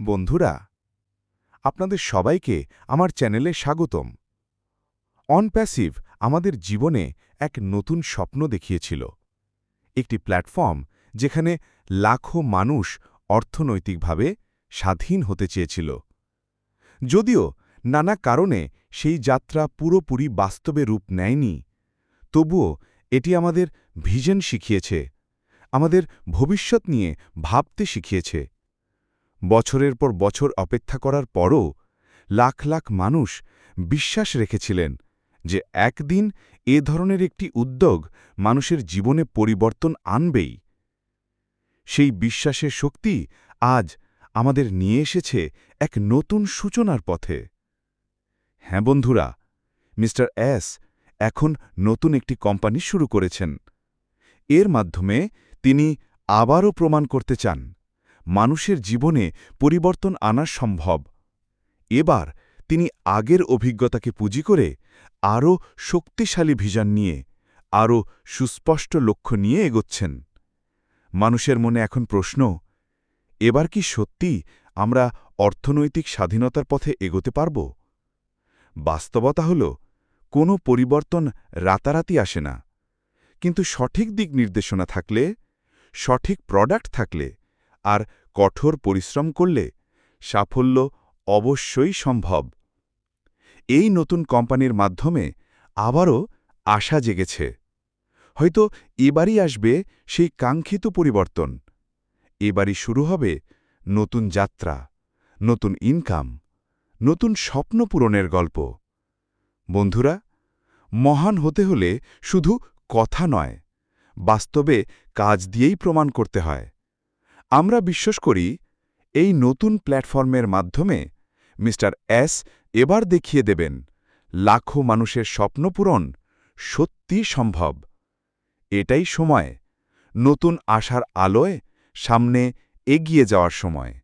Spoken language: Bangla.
বন্ধুরা, আপনাদের সবাইকে আমার চ্যানেলে স্বাগতম। অনপ্যাসিভ আমাদের জীবনে এক নতুন স্বপ্ন দেখিয়েছিল। একটি প্ল্যাটফর্ম যেখানে লাখো মানুষ অর্থনৈতিকভাবে স্বাধীন হতে চেয়েছিল। যদিও নানা কারণে সেই যাত্রা পুরোপুরি বাস্তবে রূপ নেয়নি, তবুও এটি আমাদের ভিশন শিখিয়েছে, আমাদের ভবিষ্যৎ নিয়ে ভাবতে শিখিয়েছে। বছরের পর বছর অপেক্ষা করার পরও লাখ লাখ মানুষ বিশ্বাস রেখেছিলেন যে একদিন এ ধরনের একটি উদ্যোগ মানুষের জীবনে পরিবর্তন আনবেই। সেই বিশ্বাসের শক্তি আজ আমাদের নিয়ে এসেছে এক নতুন সূচনার পথে। হ্যাঁ বন্ধুরা, মিস্টার এস এখন নতুন একটি কোম্পানি শুরু করেছেন। এর মাধ্যমে তিনি আবারও প্রমাণ করতে চান। মানুষের জীবনে পরিবর্তন আনা সম্ভব। এবার তিনি আগের অভিজ্ঞতাকে পুঁজি করে আরও শক্তিশালী ভিজন নিয়ে, আরও সুস্পষ্ট লক্ষ্য নিয়ে এগোচ্ছেন। মানুষের মনে এখন প্রশ্ন, এবার কি সত্যি আমরা অর্থনৈতিক স্বাধীনতার পথে এগোতে পারব? বাস্তবতা হল, কোনো পরিবর্তন রাতারাতি আসে না। কিন্তু সঠিক দিক নির্দেশনা থাকলে, সঠিক প্রোডাক্ট থাকলে আর কঠোর পরিশ্রম করলে সাফল্য অবশ্যই সম্ভব। এই নতুন কোম্পানির মাধ্যমে আবারও আশা জেগেছে। হয়তো এবারই আসবে সেই কাঙ্ক্ষিত পরিবর্তন। এবারই শুরু হবে নতুন যাত্রা, নতুন ইনকাম নতুন স্বপ্ন পূরণের গল্প। বন্ধুরা, মহান হতে হলে শুধু কথা নয়, বাস্তবে কাজ দিয়েই প্রমাণ করতে হয়। আমরা বিশ্বাস করি এই নতুন প্ল্যাটফর্মের মাধ্যমে মিস্টার এস এবার দেখিয়ে দেবেন লাখো মানুষের স্বপ্নপূরণ সত্যি সম্ভব। এটাই সময়, নতুন আশার আলোয় সামনে এগিয়ে যাওয়ার সময়।